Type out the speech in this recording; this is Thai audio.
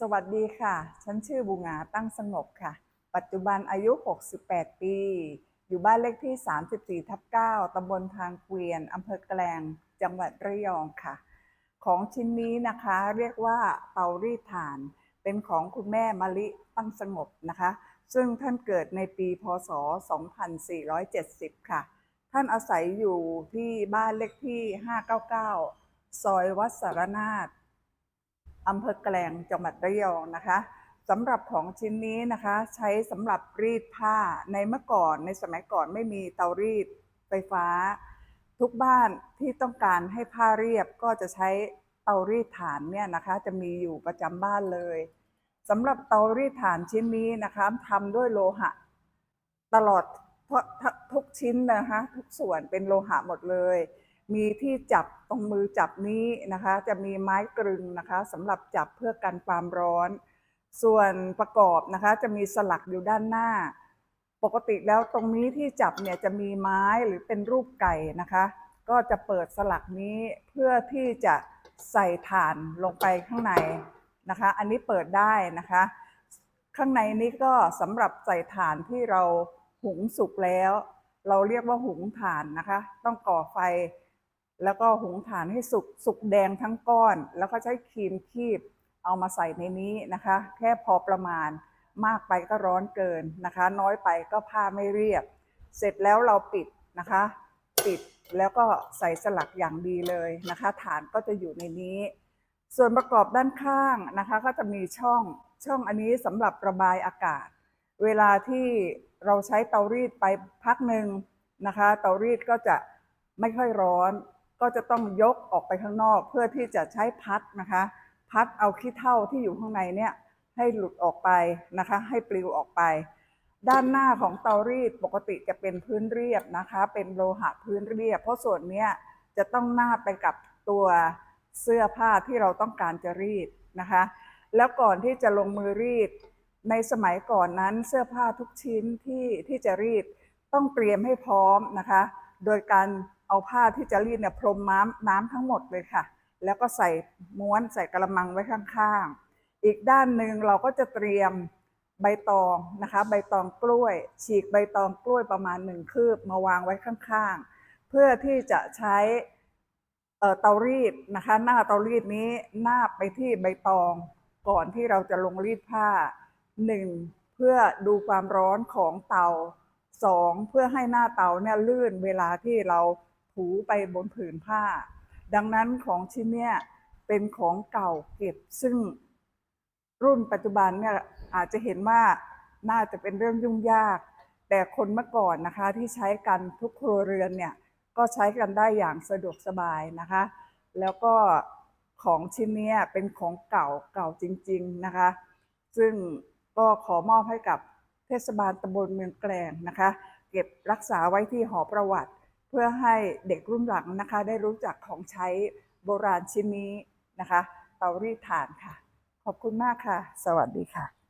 สวัสดีค่ะ ฉันชื่อบุงาตั้งสงบค่ะ ปัจจุบันอายุ 68 ปี อยู่บ้านเลขที่ 34 ทับ 9ตำบลทางเกวียนอำเภอแกลง จังหวัดระยองค่ะ ของชิ้นนี้นะคะเรียกว่าเตารีดถ่าน เป็นของคุณแม่มะลิตั้งสงบนะคะ ซึ่งท่านเกิดในปี พศ 2470 ค่ะ ท่านอาศัยอยู่ที่บ้านเลขที่ 599 ซอยวัดสารนาถ อำเภอแกลงจังหวัดระยองนะคะสำหรับของชิ้นนี้นะคะ ใช้สำหรับรีดผ้าในเมื่อก่อนในสมัยก่อนไม่มีเตารีดไฟฟ้า ทุกบ้านที่ต้องการให้ผ้าเรียบก็จะใช้เตารีดถ่านเนี่ยนะคะจะมีอยู่ประจำบ้านเลยสำหรับเตารีดถ่านชิ้นนี้นะคะทำด้วยโลหะ ตลอดทุกชิ้นนะคะ ทุกส่วนเป็นโลหะหมดเลย มีที่จับตรงมือจับนี้นะคะ จะมีไม้กรึงนะคะสำหรับจับเพื่อกันความร้อน ส่วนประกอบนะคะ จะมีสลักอยู่ด้านหน้า ปกติแล้วตรงนี้ที่จับเนี่ยจะมีไม้หรือเป็นรูปไก่นะคะ ก็จะเปิดสลักนี้เพื่อที่จะใส่ถ่านลงไปข้างในนะคะ อันนี้เปิดได้นะคะ ข้างในนี้ก็สำหรับใส่ถ่านที่เราหุงสุกแล้ว เราเรียกว่าหุงถ่านนะคะ ต้องก่อไฟ แล้วก็หุงถ่านให้สุกสุกแดงทั้งก้อน แล้วก็ใช้ครีมคีบเอามาใส่ในนี้นะคะ แค่พอประมาณมากไปก็ร้อนเกินนะคะ น้อยไปก็ผ้าไม่เรียบ เสร็จแล้วเราปิดนะคะ ปิดแล้วก็ใส่สลักอย่างดีเลยนะคะ ฐานก็จะอยู่ในนี้ ส่วนประกอบด้านข้างนะคะ ก็จะมีช่องช่องอันนี้สำหรับระบายอากาศ เวลาที่เราใช้เตารีดไปพักหนึ่งนะคะ เตารีดก็จะไม่ค่อยร้อน ก็จะต้องยกออกไปข้างนอก เพื่อที่จะใช้พัดนะคะ พัดเอาขี้เถ้าที่อยู่ข้างในเนี่ยให้หลุดออกไปนะคะ ให้ปลิวออกไป ด้านหน้าของเตารีดปกติจะเป็นพื้นเรียบนะคะ เป็นโลหะพื้นเรียบ เพราะส่วนเนี้ยจะต้องหน้าไปกับตัวเสื้อผ้าที่เราต้องการจะรีดนะคะ แล้วก่อนที่จะลงมือรีด ในสมัยก่อนนั้นเสื้อผ้าทุกชิ้นที่ที่จะรีดต้องเตรียมให้พร้อมนะคะ โดยการ เอาผ้าที่จะรีดเนี่ยพรมน้ำน้ำทั้งหมดเลยค่ะ แล้วก็ใส่ม้วนใส่กระมังไว้ข้างๆ อีกด้านหนึ่งเราก็จะเตรียมใบตองนะคะ ใบตองกล้วย ฉีกใบตองกล้วยประมาณหนึ่งคืบมาวางไว้ข้างๆ เพื่อที่จะใช้เเตารีดนะคะ หน้าเตารีดนี้หน้าบไปที่ใบตองก่อนที่เราจะลงรีดผ้าหนึ่งเพื่อดูความร้อนของเตาสองเพื่อให้หน้าเตาเนี่ยลื่นเวลาที่เรา ถูไปบนผืนผ้า ดังนั้นของชิ้นเนี่ยเป็นของเก่าเก็บซึ่งรุ่นปัจจุบันเนี่ยอาจจะเห็นว่าน่าจะเป็นเรื่องยุ่งยาก แต่คนเมื่อก่อนนะคะที่ใช้กันทุกครัวเรือนเนี่ยก็ใช้กันได้อย่างสะดวกสบายนะคะ แล้วก็ของชิ้นเนี้ยเป็นของเก่าเก่าจริง ๆนะคะ ซึ่งก็ขอมอบให้กับเทศบาลตำบลเมืองแกลงนะคะ เก็บรักษาไว้ที่หอประวัติ พื่อให้เด็กรุ่นหลังนะคะได้รู้จักของใช้โบราณชิ้นนี้นะคะ เตารีดถ่านค่ะ ขอบคุณมากค่ะ สวัสดีค่ะ